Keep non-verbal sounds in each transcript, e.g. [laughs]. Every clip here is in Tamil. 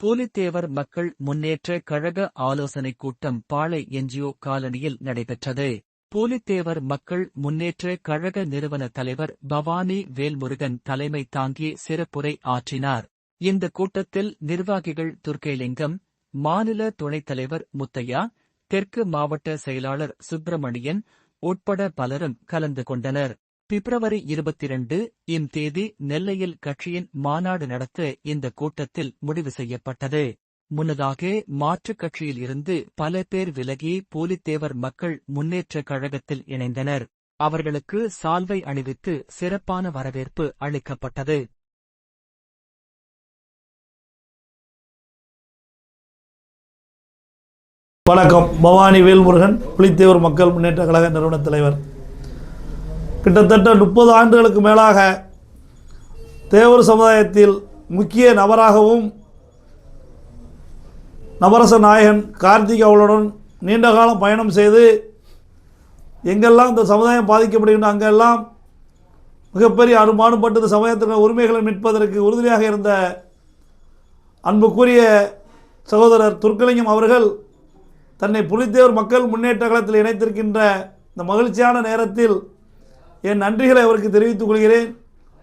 பூலித்தேவர் மக்கள் முன்னேற்ற கழக ஆலோசனைக் கூட்டம் பாளை என்ஜிஓ காலனியில் நடைபெற்றது. பூலித்தேவர் மக்கள் முன்னேற்ற கழக நிறுவன தலைவர் பவானி வேல்முருகன் தலைமை தாங்கி சிறப்புரை ஆற்றினார். இந்த கூட்டத்தில் நிர்வாகிகள் துர்க்கைலிங்கம் மாநில துணைத் தலைவர் முத்தையா தெற்கு மாவட்ட செயலாளர் சுப்பிரமணியன் உட்பட பலரும் கலந்து கொண்டனர். பிப்ரவரி இருபத்தி இரண்டு இம் தேதி நெல்லையில் கட்சியின் மாநாடு நடத்த இந்த கூட்டத்தில் முடிவு செய்யப்பட்டது. முன்னதாக மாற்றுக் கட்சியில் இருந்து பல பேர் விலகி போலித்தேவர் மக்கள் முன்னேற்ற கழகத்தில் இணைந்தனர். அவர்களுக்கு சால்வை அணிவித்து சிறப்பான வரவேற்பு அளிக்கப்பட்டது. வணக்கம். பவானி வேல்முருகன் புலித்தேவர் மக்கள் முன்னேற்ற கழக நிறுவன தலைவர். கிட்டத்தட்ட முப்பது ஆண்டுகளுக்கு மேலாக தேவர் சமுதாயத்தில் முக்கிய நபராகவும் நவரச நாயகன் கார்த்திக் அவளுடன் நீண்ட காலம் பயணம் செய்து எங்கெல்லாம் இந்த சமுதாயம் பாதிக்கப்படுகின்ற அங்கெல்லாம் மிகப்பெரிய அருமானுபட்டு இந்த சமுதாயத்தின் உரிமைகளை மீட்பதற்கு உறுதுணையாக இருந்த அன்புக்குரிய சகோதரர் துர்க்கலிங்கம் அவர்கள் தன்னை புலித்தேவர் மக்கள் முன்னேற்ற களத்தில் இணைத்திருக்கின்ற இந்த மகிழ்ச்சியான நேரத்தில் என் நன்றிகளை அவருக்கு தெரிவித்துக் கொள்கிறேன்.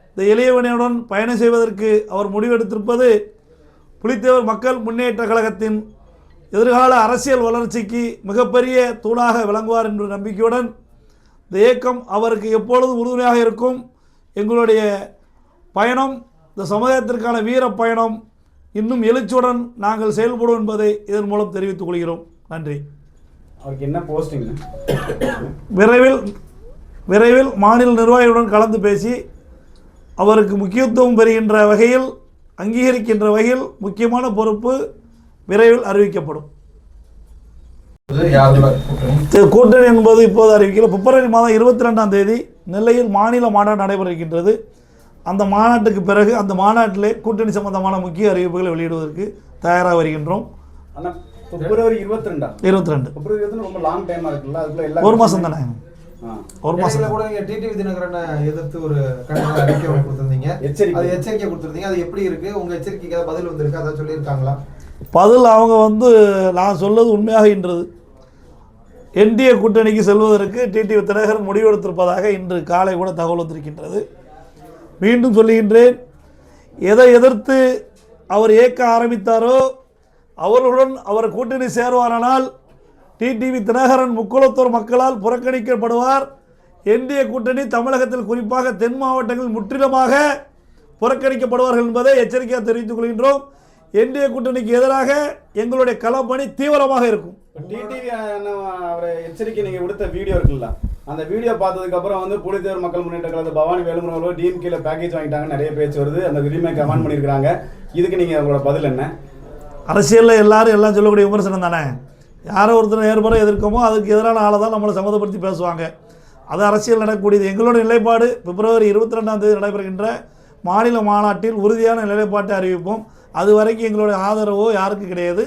இந்த எளியவனையுடன் பயணம் செய்வதற்கு அவர் முடிவெடுத்திருப்பது புலித்தேவர் மக்கள் முன்னேற்ற கழகத்தின் எதிர்கால அரசியல் வளர்ச்சிக்கு மிகப்பெரிய தூணாக விளங்குவார் என்ற நம்பிக்கையுடன் இந்த இயக்கம் அவருக்கு எப்பொழுதும் உறுதுணையாக இருக்கும் எங்களுடைய பயணம் இந்த சமுதாயத்திற்கான வீர பயணம் இன்னும் எழுச்சியுடன் நாங்கள் செயல்படுவோம் என்பதை இதன் மூலம் தெரிவித்துக் கொள்கிறோம். நன்றி. அவருக்கு என்ன போஸ்டிங் விரைவில் விரைவில் மாநில நிர்வாகிகளுடன் கலந்து பேசி அவருக்கு முக்கியத்துவம் பெறுகின்ற வகையில் அங்கீகரிக்கின்ற வகையில் முக்கியமான பொறுப்பு விரைவில் அறிவிக்கப்படும். கூட்டணி என்பது இப்போது அறிவிக்கல பிப்ரவரி மாதம் இருபத்தி ரெண்டாம் தேதி நெல்லையில் மாநில மாநாடு நடைபெற இருக்கின்றது அந்த மாநாட்டுக்கு பிறகு அந்த மாநாட்டிலே கூட்டணி சம்பந்தமான முக்கிய அறிவிப்புகளை வெளியிடுவதற்கு தயாராக வருகின்றோம். பிப்ரவரி இருபத்தி ரெண்டா இருபத்தி ரெண்டு ஒரு மாதம் தானே. ஒரு மாதம் கூட நீங்க டிடிவி தினகரனை எதிர்த்து ஒரு கண்டன அறிக்கை கொடுத்திருந்தீங்க. [laughs] எச்சரிக்கை. அது எச்சரிக்கை கொடுத்திருந்தீங்க. அது எப்படி இருக்கு? உங்க எச்சரிக்கைக்கு பதில் வந்திருக்கு? அதை சொல்லியிருக்காங்களா? பதில் அவங்க வந்து நான் சொல்வது உண்மையாகின்றது என்டிஏ கூட்டணிக்கு செல்வதற்கு டிடிவி தினகரன் முடிவெடுத்திருப்பதாக இன்று காலை கூட தகவல் வந்திருக்கின்றது. மீண்டும் சொல்லுகின்றேன் எதை எதிர்த்து அவர் இயக்க ஆரம்பித்தாரோ அவர்களுடன் அவர் கூட்டணி சேருவாரானால் டிடிவி தினகரன் முக்குளத்தூர் மக்களால் புறக்கணிக்கப்படுவார். என்டிஏ கூட்டணி தமிழகத்தில் குறிப்பாக தென் மாவட்டங்களில் முற்றிலுமாக புறக்கணிக்கப்படுவார்கள் என்பதை எச்சரிக்கையாக தெரிவித்துக் கொள்கின்றோம். என்டிஏ கூட்டணிக்கு எதிராக எங்களுடைய களப்பணி தீவிரமாக இருக்கும். டிடிவி அவரை எச்சரிக்கை நீங்க விடுத்த வீடியோ இருக்குல்ல அந்த வீடியோ பார்த்ததுக்கு அப்புறம் வந்து புலித்தேவர் மக்கள் முன்னேற்ற கழக பவானி வேலுமணி அவர்கள் டிஎம்கேல பேக்கேஜ் வாங்கிட்டாங்க நிறைய பேச்சு வருது. அந்த உரிமை கமெண்ட் பண்ணியிருக்காங்க இதுக்கு நீங்க உங்களோட பதில் என்ன? அரசியலில் எல்லாரும் எல்லாம் சொல்லக்கூடிய விமர்சனம் தானே? யாரோ ஒருத்தர் நேர்மறை எதிர்க்கமோ அதுக்கு எதிரான ஆளை தான் நம்மளை சம்மந்தப்படுத்தி பேசுவாங்க. அது அரசியல் நடக்கக்கூடியது. எங்களோட நிலைப்பாடு பிப்ரவரி இருபத்தி ரெண்டாம் தேதி நடைபெறுகின்ற மாநில மாநாட்டில் உறுதியான நிலைப்பாட்டை அறிவிப்போம். அது வரைக்கும் எங்களுடைய ஆதரவோ யாருக்கு கிடையாது.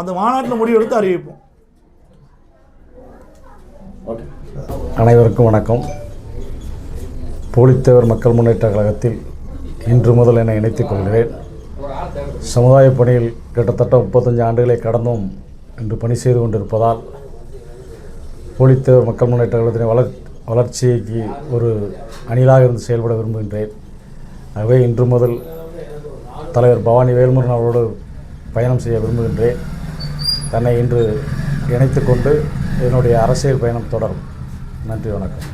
அந்த மாநாட்டில் முடிவெடுத்து அறிவிப்போம். அனைவருக்கும் வணக்கம். போலித்தேவர் மக்கள் முன்னேற்ற கழகத்தில் இன்று முதல் என்னை இணைத்துக் கொள்கிறேன். சமுதாய பணியில் கிட்டத்தட்ட முப்பத்தஞ்சு ஆண்டுகளை கடந்தும் என்று பணி செய்து கொண்டிருப்பதால் பூலித்தேவர் மக்கள் முன்னேற்ற கழகத்தின் வளர் வளர்ச்சிக்கு ஒரு அணிலாக இருந்து செயல்பட விரும்புகின்றேன். ஆகவே இன்று முதல் தலைவர் பவானி வேல்முருகன் அவரோடு பயணம் செய்ய விரும்புகின்றேன். தன்னை இன்று இணைத்துக்கொண்டு என்னுடைய அரசியல் பயணம் தொடரும். நன்றி வணக்கம்.